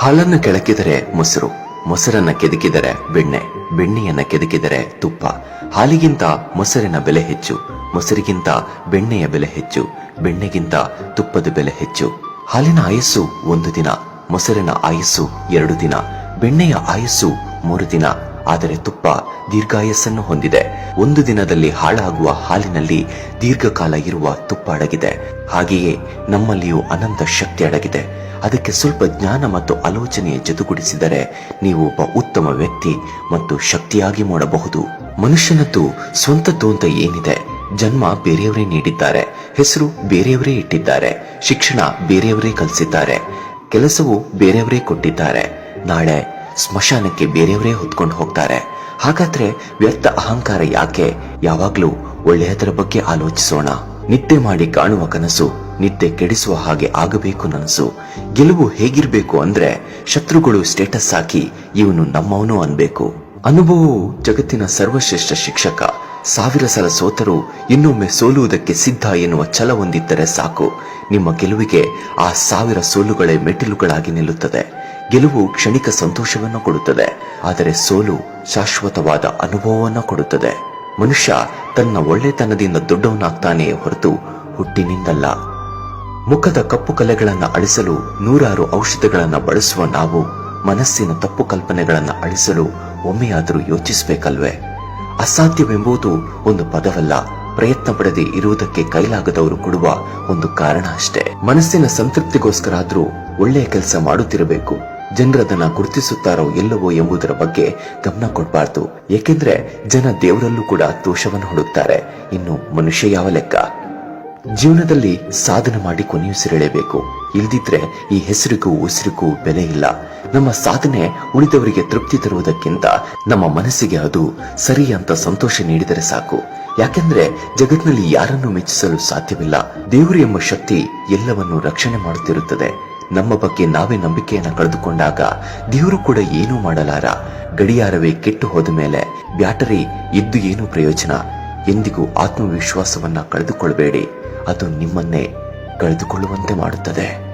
ಹಾಲನ್ನು ಕೆಳಕಿದರೆ ಮೊಸರು, ಮೊಸರನ್ನ ಕೆದಕಿದರೆ ಬೆಣ್ಣೆ, ಬೆಣ್ಣೆಯನ್ನ ಕೆದಕಿದರೆ ತುಪ್ಪ. ಹಾಲಿಗಿಂತ ಮೊಸರಿನ ಬೆಲೆ ಹೆಚ್ಚು, ಮೊಸರಿಗಿಂತ ಬೆಣ್ಣೆಯ ಬೆಲೆ ಹೆಚ್ಚು, ಬೆಣ್ಣೆಗಿಂತ ತುಪ್ಪದ ಬೆಲೆ ಹೆಚ್ಚು. ಹಾಲಿನ ಆಯಸ್ಸು ಒಂದು ದಿನ, ಮೊಸರಿನ ಆಯಸ್ಸು ಎರಡು ದಿನ, ಬೆಣ್ಣೆಯ ಆಯಸ್ಸು ಮೂರು ದಿನ. ಆದರೆ ತುಪ್ಪ ದೀರ್ಘಾಯಸ್ಸನ್ನು ಹೊಂದಿದೆ. ಒಂದು ದಿನದಲ್ಲಿ ಹಾಳಾಗುವ ಹಾಲಿನಲ್ಲಿ ದೀರ್ಘಕಾಲ ಇರುವ ತುಪ್ಪ ಅಡಗಿದೆ. ಹಾಗೆಯೇ ನಮ್ಮಲ್ಲಿಯೂ ಅನಂತ ಶಕ್ತಿ ಅಡಗಿದೆ. ಅದಕ್ಕೆ ಸ್ವಲ್ಪ ಜ್ಞಾನ ಮತ್ತು ಆಲೋಚನೆಯ ಜೊತೆಗೂಡಿಸಿದರೆ ನೀವು ಒಬ್ಬ ಉತ್ತಮ ವ್ಯಕ್ತಿ ಮತ್ತು ಶಕ್ತಿಯಾಗಿ ಮಾಡಬಹುದು. ಮನುಷ್ಯನದ್ದು ಸ್ವಂತದ್ದು ಅಂತ ಏನಿದೆ? ಜನ್ಮ ಬೇರೆಯವರೇ ನೀಡಿದ್ದಾರೆ. ಹೆಸರು ಬೇರೆಯವರೇ ಇಟ್ಟಿದ್ದಾರೆ. ಶಿಕ್ಷಣ ಬೇರೆಯವರೇ ಕಲಿಸಿದ್ದಾರೆ. ಕೆಲಸವು ಬೇರೆಯವರೇ ಕೊಟ್ಟಿದ್ದಾರೆ. ನಾಳೆ ಸ್ಮಶಾನಕ್ಕೆ ಬೇರೆಯವರೇ ಹೊತ್ಕೊಂಡು ಹೋಗ್ತಾರೆ. ಹಾಗಾದ್ರೆ ವ್ಯರ್ಥ ಅಹಂಕಾರ ಯಾಕೆ? ಯಾವಾಗ್ಲೂ ಒಳ್ಳೆಯದರ ಬಗ್ಗೆ ಆಲೋಚಿಸೋಣ. ನಿದ್ದೆ ಮಾಡಿ ಕಾಣುವ ಕನಸು, ನಿದ್ದೆ ಕೆಡಿಸುವ ಹಾಗೆ ಆಗಬೇಕು ನನಸು. ಗೆಲುವು ಹೇಗಿರ್ಬೇಕು ಅಂದ್ರೆ ಶತ್ರುಗಳು ಸ್ಟೇಟಸ್ ಹಾಕಿ ಇವನು ನಮ್ಮವನು ಅನ್ಬೇಕು. ಅನುಭವವು ಜಗತ್ತಿನ ಸರ್ವಶ್ರೇಷ್ಠ ಶಿಕ್ಷಕ. ಸಾವಿರ ಸಲ ಸೋತರು ಇನ್ನೊಮ್ಮೆ ಸೋಲುವುದಕ್ಕೆ ಸಿದ್ಧ ಎನ್ನುವ ಛಲ ಹೊಂದಿದ್ದರೆ ಸಾಕು. ನಿಮ್ಮ ಗೆಲುವಿಗೆ ಆ ಸಾವಿರ ಸೋಲುಗಳೇ ಮೆಟ್ಟಿಲುಗಳಾಗಿ ನಿಲ್ಲುತ್ತದೆ. ಗೆಲುವು ಕ್ಷಣಿಕ ಸಂತೋಷವನ್ನು ಕೊಡುತ್ತದೆ, ಆದರೆ ಸೋಲು ಶಾಶ್ವತವಾದ ಅನುಭವವನ್ನು ಕೊಡುತ್ತದೆ. ಮನುಷ್ಯ ತನ್ನ ಒಳ್ಳೆತನದಿಂದ ದೊಡ್ಡವನಾಗ್ತಾನೆ ಹೊರತು ಹುಟ್ಟಿನಿಂದಲ್ಲ. ಮುಖದ ಕಪ್ಪು ಕಲೆಗಳನ್ನು ಅಳಿಸಲು ನೂರಾರು ಔಷಧಗಳನ್ನು ಬಳಸುವ ನಾವು, ಮನಸ್ಸಿನ ತಪ್ಪು ಕಲ್ಪನೆಗಳನ್ನು ಅಳಿಸಲು ಒಮ್ಮೆಯಾದರೂ ಯೋಚಿಸಬೇಕಲ್ವೇ? ಅಸಾಧ್ಯವೆಂಬುದು ಒಂದು ಪದವಲ್ಲ, ಪ್ರಯತ್ನ ಪಡದೆ ಇರುವುದಕ್ಕೆ ಕೈಲಾಗದವರು ಕೊಡುವ ಒಂದು ಕಾರಣ ಅಷ್ಟೇ. ಮನಸ್ಸಿನ ಸಂತೃಪ್ತಿಗೋಸ್ಕರ ಆದ್ರೂ ಒಳ್ಳೆಯ ಕೆಲಸ ಮಾಡುತ್ತಿರಬೇಕು. ಜನರದನ್ನ ಗುರುತಿಸುತ್ತಾರೋ ಎಲ್ಲವೋ ಎಂಬುದರ ಬಗ್ಗೆ ಗಮನ ಕೊಡಬಾರ್ದು. ಏಕೆಂದ್ರೆ ಜನ ದೇವರಲ್ಲೂ ಕೂಡ ದೋಷವನ್ನು ಹುಡುಕ್ತಾರೆ. ಇನ್ನು ಮನುಷ್ಯ ಯಾವ ಲೆಕ್ಕ? ಜೀವನದಲ್ಲಿ ಸಾಧನೆ ಮಾಡಿ ಕೊನೆಯುಸಿರೆಳೆಯಬೇಕು ಇಲ್ದಿದ್ರೆ ಈ ಹೆಸರಿಗೂ ಉಸಿರಿಗೂ ಬೆಲೆ ಇಲ್ಲ. ನಮ್ಮ ಸಾಧನೆ ಉಳಿದವರಿಗೆ ತೃಪ್ತಿ ತರುವುದಕ್ಕಿಂತ ನಮ್ಮ ಮನಸ್ಸಿಗೆ ಅದು ಸರಿ ಅಂತ ಸಂತೋಷ ನೀಡಿದರೆ ಸಾಕು. ಯಾಕೆಂದ್ರೆ ಜಗತ್ನಲ್ಲಿ ಯಾರನ್ನು ಮೆಚ್ಚಿಸಲು ಸಾಧ್ಯವಿಲ್ಲ. ದೇವರು ಎಂಬ ಶಕ್ತಿ ಎಲ್ಲವನ್ನು ರಕ್ಷಣೆ ಮಾಡುತ್ತಿರುತ್ತದೆ. ನಮ್ಮ ಬಗ್ಗೆ ನಾವೇ ನಂಬಿಕೆಯನ್ನ ಕಳೆದುಕೊಂಡಾಗ ದೇವರು ಕೂಡ ಏನೂ ಮಾಡಲಾರ. ಗಡಿಯಾರವೇ ಕೆಟ್ಟು ಹೋದ ಮೇಲೆ ಬ್ಯಾಟರಿ ಇದ್ದು ಏನು ಪ್ರಯೋಜನ. ಎಂದಿಗೂ ಆತ್ಮವಿಶ್ವಾಸವನ್ನ ಕಳೆದುಕೊಳ್ಳಬೇಡಿ ಅದು ನಿಮ್ಮನ್ನೇ ಕಳೆದುಕೊಳ್ಳುವಂತೆ ಮಾಡುತ್ತದೆ.